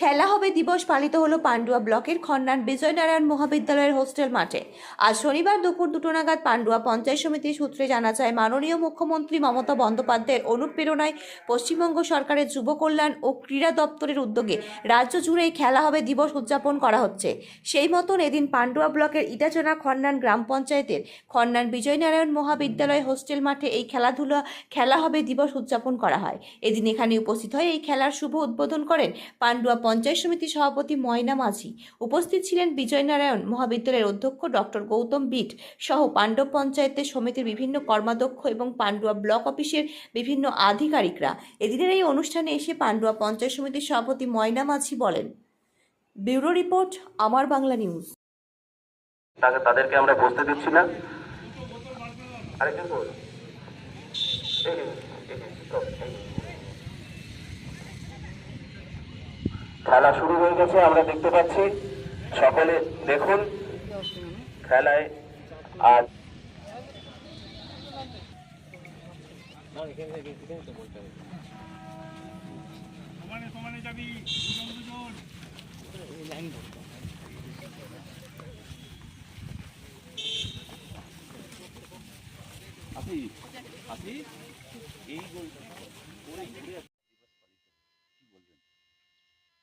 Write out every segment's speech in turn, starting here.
খেলা হবে দিবস পালিত হলো পান্ডুয়া ব্লকের খন্নান বিজয়নারায়ণ মহাবিদ্যালয়ের হোস্টেল মাঠে। আজ শনিবার দুপুর দুটো নাগাদ পান্ডুয়া পঞ্চায়েত সমিতির সূত্রে জানা যায়, মাননীয় মুখ্যমন্ত্রী মমতা বন্দ্যোপাধ্যায়ের অনুপ্রেরণায় পশ্চিমবঙ্গ সরকারের যুব কল্যাণ ও ক্রীড়া দপ্তরের উদ্যোগে রাজ্য জুড়ে খেলা হবে দিবস উদযাপন করা হচ্ছে। সেই মতন এদিন পান্ডুয়া ব্লকের ইটাচনা খন্নান গ্রাম পঞ্চায়েতের খন্নান বিজয়নারায়ণ মহাবিদ্যালয় হোস্টেল মাঠে এই খেলাধুলা, খেলা হবে দিবস উদযাপন করা হয়। এদিন এখানে উপস্থিত হয়ে এই খেলার শুভ উদ্বোধন করেন পান্ডুয়া পঞ্চায়েত সমিতি সভাপতি ময়না মাঝি উপস্থিত ছিলেন বিজয়নারায়ণ মহাবিদ্যালয়ের অধ্যক্ষ ডক্টর গৌতম বিট সহ পাণ্ডব পঞ্চায়েতের সমিতির বিভিন্ন কর্মাধ্যক্ষ এবং পান্ডুয়া ব্লক অফিসের বিভিন্ন আধিকারিকরা এদিনের এই অনুষ্ঠানে এসে পান্ডুয়া পঞ্চায়েত সমিতির সভাপতি ময়না মাঝি বলেন ব্যুরো রিপোর্ট আমার বাংলা নিউজ তাকে তাদেরকে আমরা বসতে দিচ্ছি না আরেকজন বল এই যে, এই যে, চল, এই যে। খেলা শুরু হয়ে গেছে, আমরা দেখতে পাচ্ছি। সকলে দেখুন খেলায় আজ সমানে সমানে যাবি দুজন দুজন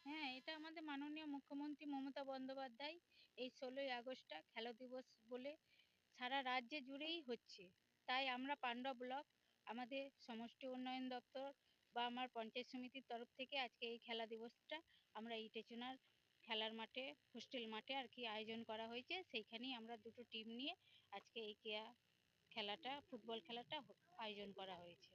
হ্যাঁ এটা আমাদের মাননীয় মুখ্যমন্ত্রী মমতা বন্দ্যোপাধ্যায় এই ষোলোই আগস্টটা খেলা দিবস বলে সারা রাজ্যে জুড়েই হচ্ছে। তাই আমরা পাণ্ডব ব্লক, আমাদের সমষ্টি উন্নয়ন দপ্তর বা আমার পঞ্চায়েত সমিতির তরফ থেকে আজকে এই খেলা দিবসটা আমরা ইটেচুনার খেলার মাঠে, হোস্টেল মাঠে আর কি আয়োজন করা হয়েছে। সেইখানেই আমরা দুটো টিম নিয়ে আজকে এই কেয়া খেলাটা, ফুটবল খেলাটা আয়োজন করা হয়েছে।